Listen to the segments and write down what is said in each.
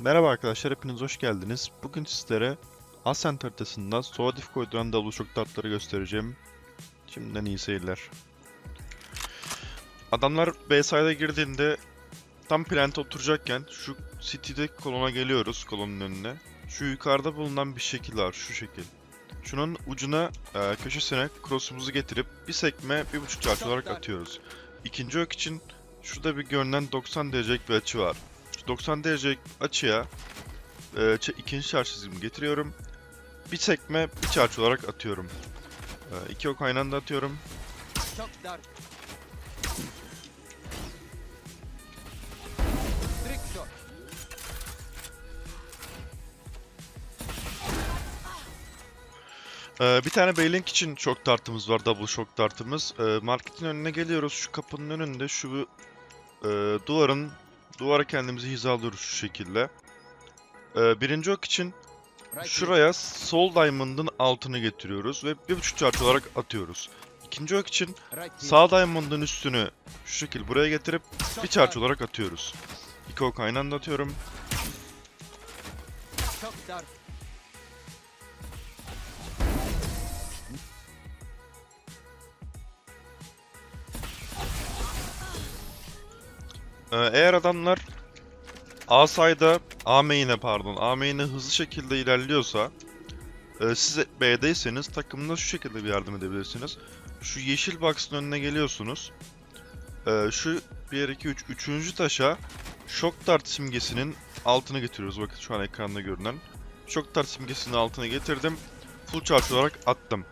Merhaba arkadaşlar, hepiniz hoş geldiniz. Bugün sizlere Ascent haritasından Soğudif koyduran double shock dartları göstereceğim. Şimdiden iyi seyirler. Adamlar B side'a girdiğinde tam plante oturacakken şu city'deki kolona geliyoruz, kolonun önüne. Şu yukarıda bulunan bir şekil var, şu şekil. Şunun ucuna, e, köşesine cross'umuzu getirip bir sekme, bir buçuk çarpı olarak atıyoruz. İkinci ok için şurada bir görünen 90 derecelik bir açı var. Şu 90 derecelik açıya e, ikinci çizgimi getiriyorum. Bir sekme bir çarj olarak atıyorum. E, iki ok aynı anda atıyorum. Çok dar. E, bir tane Baylink için shock dartımız var. Double shock dartımız. E, marketin önüne geliyoruz. Şu kapının önünde şu e, duvarın duvara kendimizi hizalıyoruz şu şekilde. E, birinci ok için Şuraya sol diamond'ın altını getiriyoruz ve bir buçuk çarpı olarak atıyoruz. İkinci ok için sağ diamond'ın üstünü şu şekil buraya getirip bir çarpı olarak atıyoruz. İki ok aynı anda atıyorum. Çok dar. Eğer adamlar A side'a, A main'e pardon, A main'e hızlı şekilde ilerliyorsa e, siz B'deyseniz takımına şu şekilde bir yardım edebilirsiniz. Şu yeşil box'ın önüne geliyorsunuz. Ee, şu 1, 2, 3, üçüncü taşa Shock Dart simgesinin altına getiriyoruz. Bakın şu an ekranda görünen. Shock Dart simgesinin altına getirdim. Full charge olarak attım.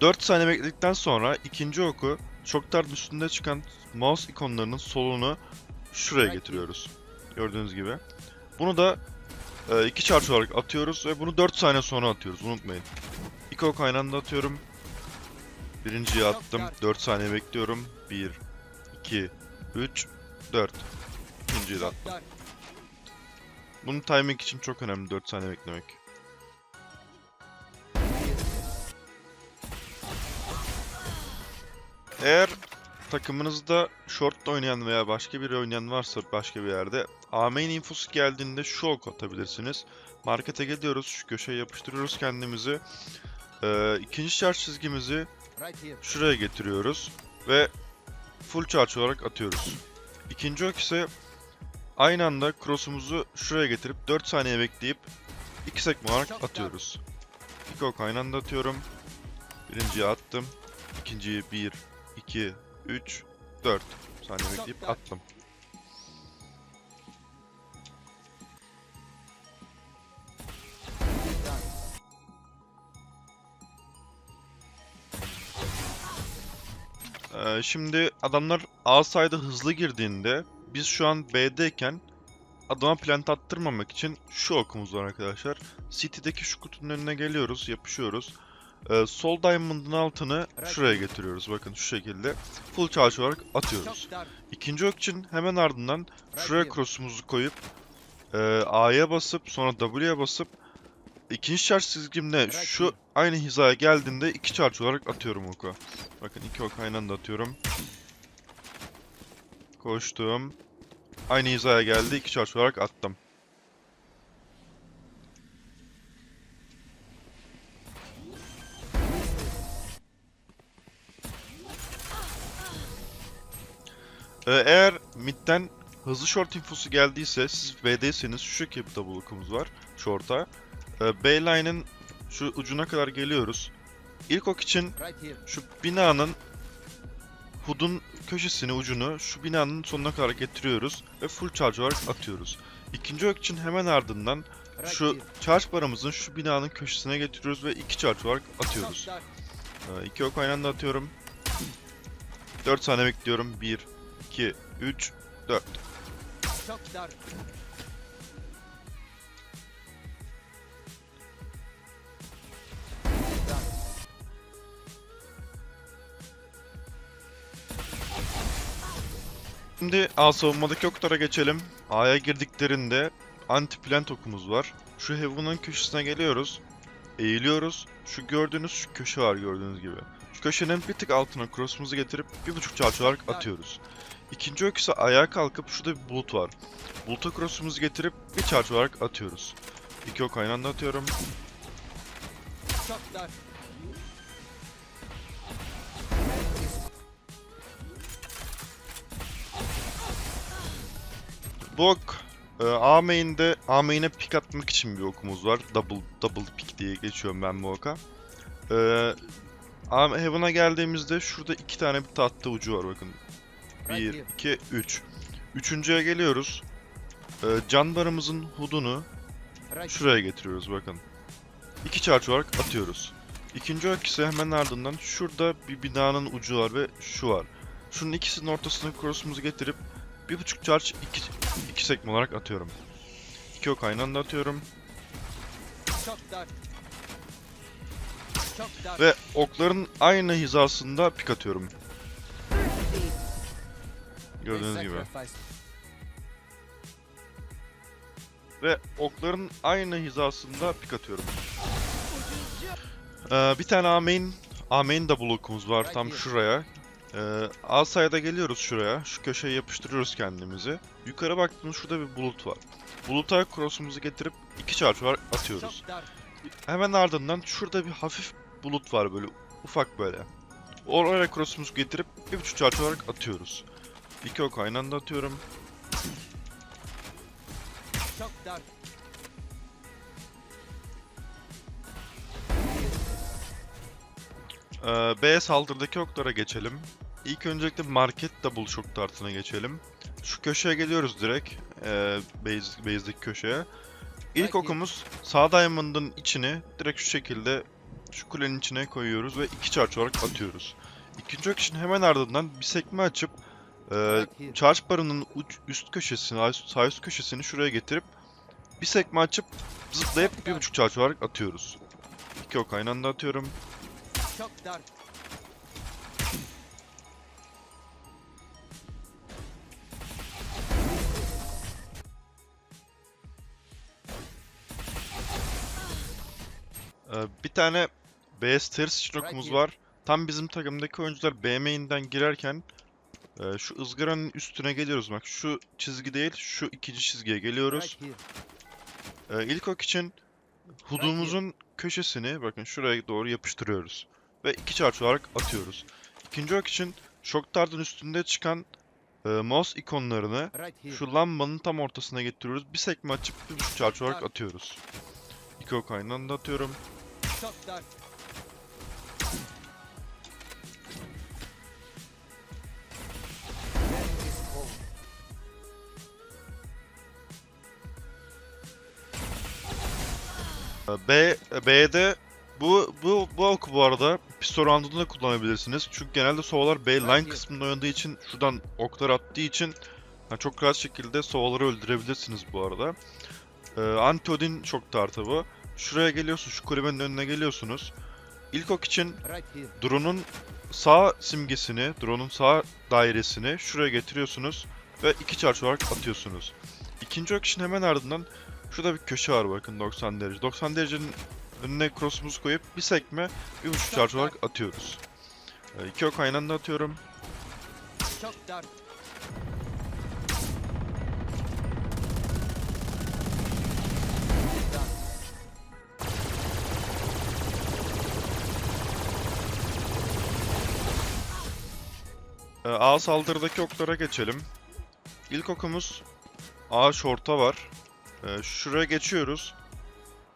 4 saniye bekledikten sonra ikinci oku Shock Dart'ın üstünde çıkan mouse ikonlarının solunu şuraya getiriyoruz. Gördüğünüz gibi. Bunu da 2 charge olarak atıyoruz ve bunu 4 saniye sonra atıyoruz. Unutmayın. İki ok aynı anda atıyorum. Birinciyi attım. 4 saniye bekliyorum. 1, 2, 3, 4. İkinciyi de attım. Bunun timing için çok önemli 4 saniye beklemek. Eğer takımınızda short oynayan veya başka biri oynayan varsa başka bir yerde A main infosu geldiğinde şu ok atabilirsiniz. Markete geliyoruz, şu köşeye yapıştırıyoruz kendimizi. Ee, ikinci charge çizgimizi şuraya getiriyoruz ve full charge olarak atıyoruz. İkinci ok ise aynı anda cross'umuzu şuraya getirip 4 saniye bekleyip 2 sekme olarak atıyoruz. İki ok aynı anda atıyorum. Birinciyi attım. İkinciyi 1, 2, 3, 4 saniye bekleyip attım. Ee, şimdi adamlar A side'a hızlı girdiğinde biz şu an B'deyken adama plant attırmamak için şu okumuz var arkadaşlar. City'deki şu kutunun önüne geliyoruz, yapışıyoruz. Ee, sol diamond'ın altını şuraya getiriyoruz. Bakın şu şekilde. Full charge olarak atıyoruz. İkinci ok için hemen ardından şuraya cross'umuzu koyup e, A'ya basıp sonra W'ye basıp ikinci charge çizgimle şu aynı hizaya geldiğinde iki charge olarak atıyorum oku. Bakın iki ok aynı anda atıyorum. Koştum. Aynı hizaya geldi iki charge olarak attım. Eğer midden hızlı short infosu geldiyse siz B'deyseniz şu şekilde double var short'a. Ee, B line'ın şu ucuna kadar geliyoruz. İlk ok için şu binanın HUD'un köşesini ucunu şu binanın sonuna kadar getiriyoruz ve full charge olarak atıyoruz. İkinci ok için hemen ardından şu charge barımızın şu binanın köşesine getiriyoruz ve iki charge olarak atıyoruz. Ee, iki ok aynı anda atıyorum. 4 saniye bekliyorum. 1, 2, 3, 4. Çok dar. Done. Şimdi A savunmadaki oklara geçelim. A'ya girdiklerinde anti plant okumuz var. Şu Heaven'ın köşesine geliyoruz. Eğiliyoruz. Şu gördüğünüz şu köşe var gördüğünüz gibi. Şu köşenin bir tık altına cross'umuzu getirip bir buçuk charge olarak atıyoruz. İkinci ok ise ayağa kalkıp şurada bir bulut var. Buluta cross'umuzu getirip bir charge olarak atıyoruz. İki ok aynı anda atıyorum. Bu ok e, A main'de A main'e pick atmak için bir okumuz var. Double double pick diye geçiyorum ben bu oka. E, Heaven'a geldiğimizde şurada iki tane bir tahta ucu var bakın. Right 1, here. 2, 3. Üçüncüye geliyoruz. E, can barımızın hudunu şuraya getiriyoruz bakın. İki charge olarak atıyoruz. İkinci ok ise hemen ardından şurada bir binanın ucu var ve şu var. Şunun ikisinin ortasına cross'umuzu getirip bir buçuk charge iki, iki sekme olarak atıyorum. İki ok aynı anda atıyorum. Çok dar. Çok dar. Ve okların aynı hizasında pik atıyorum. Gördüğünüz gibi. Ve okların aynı hizasında pik atıyorum. Ee, bir tane A main, A main double okumuz var tam şuraya. Ee, A side'a geliyoruz şuraya. Şu köşeye yapıştırıyoruz kendimizi. Yukarı baktığımız şurada bir bulut var. Buluta cross'umuzu getirip iki charge var atıyoruz. Hemen ardından şurada bir hafif bulut var böyle ufak böyle. Oraya cross'umuzu getirip bir buçuk charge olarak atıyoruz. İki ok aynı anda atıyorum. Çok dar. Ee, B saldırıdaki oklara geçelim. İlk öncelikle market double shock dartına geçelim. Şu köşeye geliyoruz direkt. Ee, base, base'deki köşeye. İlk okumuz sağ diamond'ın içine direkt şu şekilde şu kulenin içine koyuyoruz ve iki charge olarak atıyoruz. İkinci ok için hemen ardından bir sekme açıp e, here. charge barının uç, üst köşesini, sağ üst köşesini şuraya getirip bir sekme açıp zıplayıp bir buçuk charge olarak atıyoruz. İki ok aynı anda atıyorum. Ee, bir tane B stairs için Right okumuz var. Tam bizim takımdaki oyuncular B main'den girerken e, şu ızgaranın üstüne geliyoruz. Bak şu çizgi değil, şu ikinci çizgiye geliyoruz. Ee, ilk ok için hudumuzun köşesini bakın şuraya doğru yapıştırıyoruz. Ve iki charge olarak atıyoruz. İkinci ok için shock dart'ın üstünde çıkan e, mouse ikonlarını şu lambanın tam ortasına getiriyoruz. Bir sekme açıp bir buçuk olarak atıyoruz. İki ok aynı anda atıyorum. B B'de bu bu bu oku bu arada pistol roundunda da kullanabilirsiniz. Çünkü genelde sovalar B line kısmında oynadığı için şuradan oklar attığı için ha, çok rahat şekilde sovaları öldürebilirsiniz bu arada. Ee, Anti-Odin çok tartı bu. Şuraya geliyorsunuz, şu kulübenin önüne geliyorsunuz. İlk ok için drone'un sağ simgesini, drone'un sağ dairesini şuraya getiriyorsunuz ve iki charge olarak atıyorsunuz. İkinci ok için hemen ardından şurada bir köşe var bakın 90 derece. 90 derecenin önüne cross'umuzu koyup bir sekme bir buçuk charge olarak atıyoruz. Ee, iki ok aynı anda atıyorum. Çok. Dar. Ee, A saldırıdaki oklara geçelim. İlk okumuz A short'a var. Ee, şuraya geçiyoruz.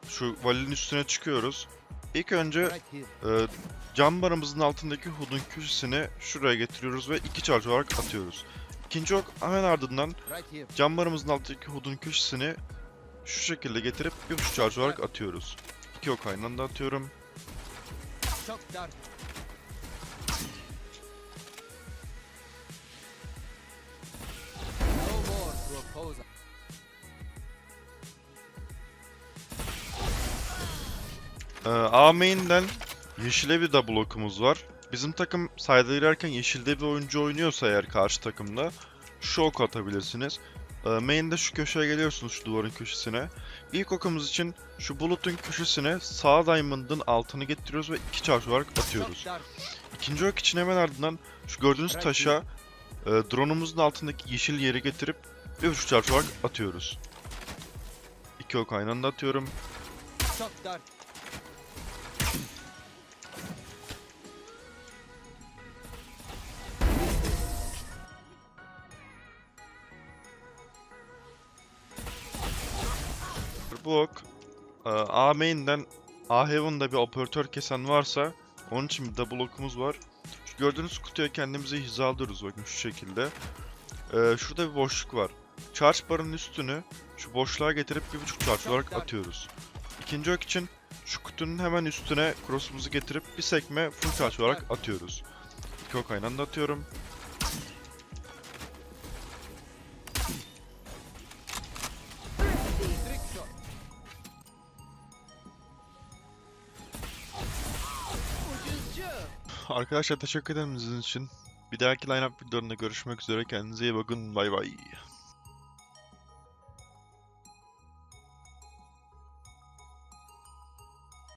Şu valinin üstüne çıkıyoruz. İlk önce. Ee, cam barımızın altındaki hudun köşesini şuraya getiriyoruz ve iki charge olarak atıyoruz. İkinci ok hemen ardından cam barımızın altındaki hudun köşesini şu şekilde getirip bir buçuk charge olarak atıyoruz. İki ok aynı anda atıyorum. Çok dar. No more proposal. Ee, A main'den yeşile bir double okumuz var. Bizim takım sayda girerken yeşilde bir oyuncu oynuyorsa eğer karşı takımda şu ok atabilirsiniz. Ee, main'de şu köşeye geliyorsunuz şu duvarın köşesine. İlk okumuz için şu bulutun köşesine sağ diamond'ın altını getiriyoruz ve iki charge olarak atıyoruz. İkinci ok için hemen ardından şu gördüğünüz taşa e, drone'umuzun altındaki yeşil yeri getirip bir buçuk çarpı olarak atıyoruz. İki ok aynı anda atıyorum. Ok e, A main'den A heaven'da bir operatör kesen varsa onun için bir double okumuz var. Şu gördüğünüz kutuya kendimizi hizalıyoruz bakın şu şekilde. E, şurada bir boşluk var. Charge barın üstünü şu boşluğa getirip bir buçuk charge olarak atıyoruz. İkinci ok için şu kutunun hemen üstüne cross'umuzu getirip bir sekme full charge olarak atıyoruz. İki ok aynı anda atıyorum. Arkadaşlar teşekkür ederim izlediğiniz için. Bir dahaki line-up videolarında görüşmek üzere. Kendinize iyi bakın. Bay bay.